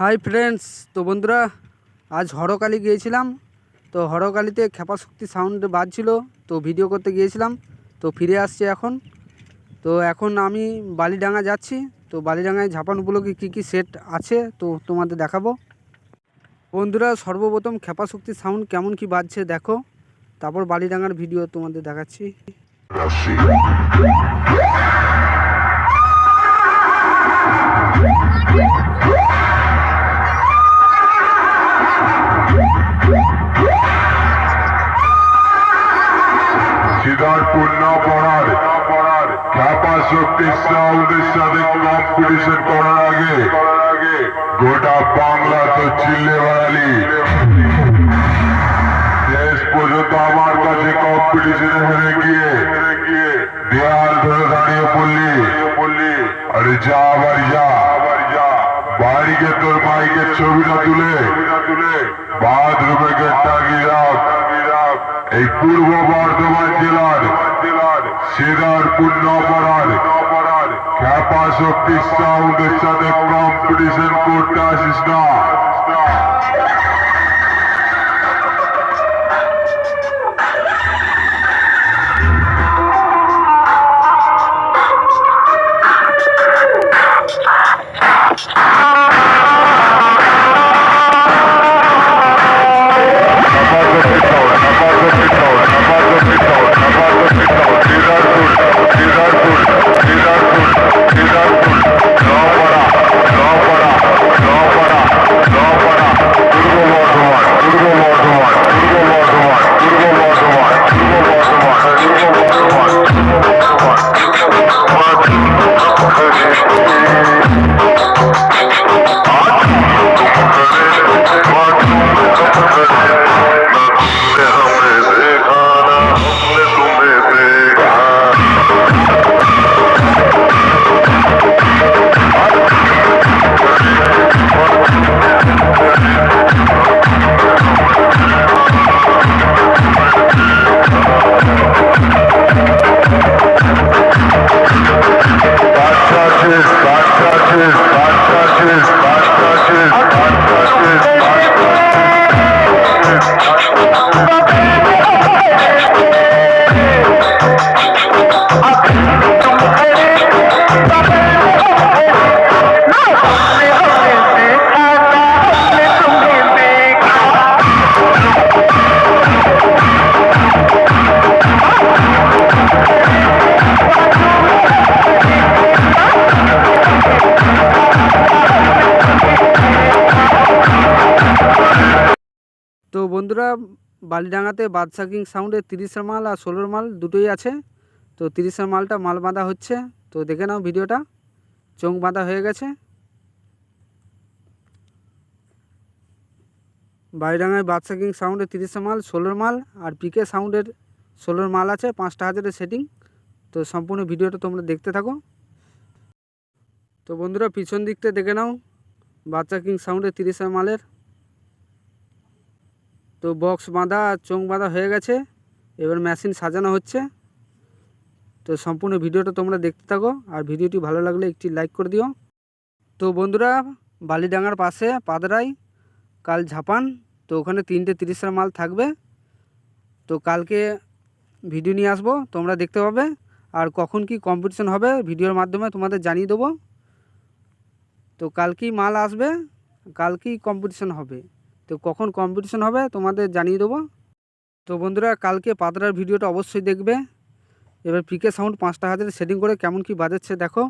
Hi friends, তো বন্ধুরা, আজ হরকালি গিয়েছিলাম, তো হরকালিতে খেপা সাউন্ড বাজছিল, তো ভিডিও করতে গিয়েছিলাম, তো ফিরে আসছে এখন। তো এখন আমি বালিডাঙ্গা যাচ্ছি, তো বালিডাঙ্গায় ঝাপান উপলক্ষে কী কী সেট আছে, তো তোমাদের দেখাবো। বন্ধুরা, সর্বপ্রথম খেপা সাউন্ড কেমন কি বাজছে দেখো, তারপর বালিডাঙ্গার ভিডিও তোমাদের দেখাচ্ছি। সিদ্ধার্থপুর শক্তি সাউন্ডের সাথে কম্পিটিশন করার আগে গোটা বাংলা তো চিল্লে বেড়ালি। শেষ পর্যন্ত আমার কাছে কম্পিটিশনে হেরে গিয়ে দেয়াল ধরে দাঁড়িয়ে পড়লি। আরে যা আবার যা। বাড়ি গিয়ে তোর মাইকের ছবিটা তুলে। বাথরুমে টাঙিয়ে রাখ। এই পূর্ব বর্ধমান জেলার সিদারপুর নপরার খ্যাপা শক্তি সাউন্ডের সাথে কম্পিটিশন করতে আসিস না। তো বন্ধুরা, বালিডাঙ্গাতে বাদশা কিং সাউন্ডে তিরিশের মাল আর ষোলোর মাল দুটোই আছে। তো তিরিশের মালটা মাল বাঁধা হচ্ছে। তো দেখে নাও ভিডিওটা। চোখ বাঁধা হয়ে গেছে। বালিডাঙ্গায় বাদশা কিং সাউন্ডে তিরিশের মাল, ষোলোর মাল আর পিকে সাউন্ডের ষোলোর মাল আছে, পাঁচটা হাজারের সেটিং তো সম্পূর্ণ ভিডিওটা তোমরা দেখতে থাকো। তো বন্ধুরা, পিছন দিকটা দেখে নাও। বাচ্চা কিং সাউন্ডের তিরিশের মালের তো বক্স বাঁধা আর চোখ বাঁধা হয়ে গেছে। এবার মেশিন সাজানো হচ্ছে। তো সম্পূর্ণ ভিডিওটা তোমরা দেখতে থাকো, আর ভিডিওটি ভালো লাগলে একটি লাইক করে দিও। তো বন্ধুরা, বালিডাঙ্গার পাশে পাদরাই, কাল ঝাপান, তো ওখানে তিনটে তিরিশের মাল থাকবে। তো কালকে ভিডিও নিয়ে আসব, তোমরা দেখতে পাবে। আর কখন কি কম্পিটিশন হবে ভিডিওর মাধ্যমে তোমাদের জানিয়ে দেবো। তো কালকেই মাল আসবে, কালকেই কম্পিটিশন হবে। তো কখন কম্পিটিশন হবে তোমাদের জানিয়ে দেবো। তো বন্ধুরা, কালকে পাতরার ভিডিওটা অবশ্যই দেখবে। এবার পিকে সাউন্ড পাঁচটা হাজার সেটিং করে কেমন কি বাজাচ্ছে দেখো।